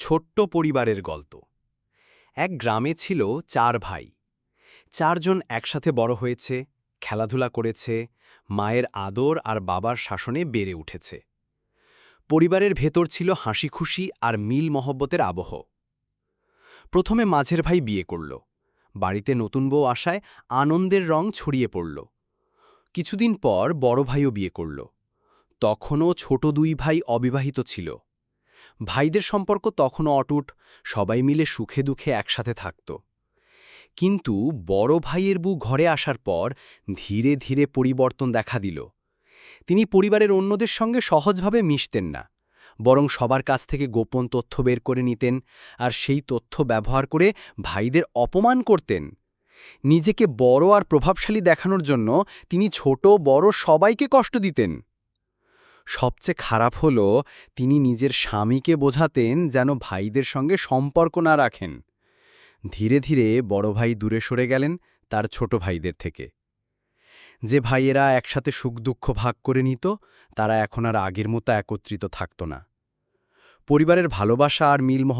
ছোট্ট পরিবারের গল্প। এক গ্রামে ছিল চার ভাই। চারজন একসাথে বড় হয়েছে, খেলাধুলা করেছে, মায়ের আদর আর বাবার শাসনে বেড়ে উঠেছে। পরিবারের ভেতর ছিল হাসি খুশি আর মিল মহব্বতের আবহ। প্রথমে মাঝের ভাই বিয়ে করল। বাড়িতে নতুন বউ আসায় আনন্দের রং ছড়িয়ে পড়ল। কিছুদিন পর বড় ভাইও বিয়ে করল। তখনও ছোট দুই ভাই অবিবাহিত ছিল। ভাইদের সম্পর্ক তখনও অটুট, সবাই মিলে সুখে দুঃখে একসাথে থাকত। কিন্তু বড় ভাইয়ের বউ ঘরে আসার পর ধীরে ধীরে পরিবর্তন দেখা দিল। তিনি পরিবারের অন্যদের সঙ্গে সহজভাবে মিশতেন না, বরং সবার কাছ থেকে গোপন তথ্য বের করে নিতেন আর সেই তথ্য ব্যবহার করে ভাইদের অপমান করতেন। নিজেকে বড় আর প্রভাবশালী দেখানোর জন্য তিনি ছোট, বড় সবাইকে কষ্ট দিতেন। সবচেয়ে খারাপ হল, তিনি নিজের স্বামীকে বোঝাতেন যেন ভাইদের সঙ্গে সম্পর্ক না রাখেন। ধীরে ধীরে বড় ভাই দূরে সরে গেলেন তার ছোট ভাইদের থেকে। যে ভাইয়েরা একসাথে সুখ দুঃখ ভাগ করে নিত, তারা এখন আর আগের মতো একত্রিত থাকত না। পরিবারের ভালোবাসা আর মিল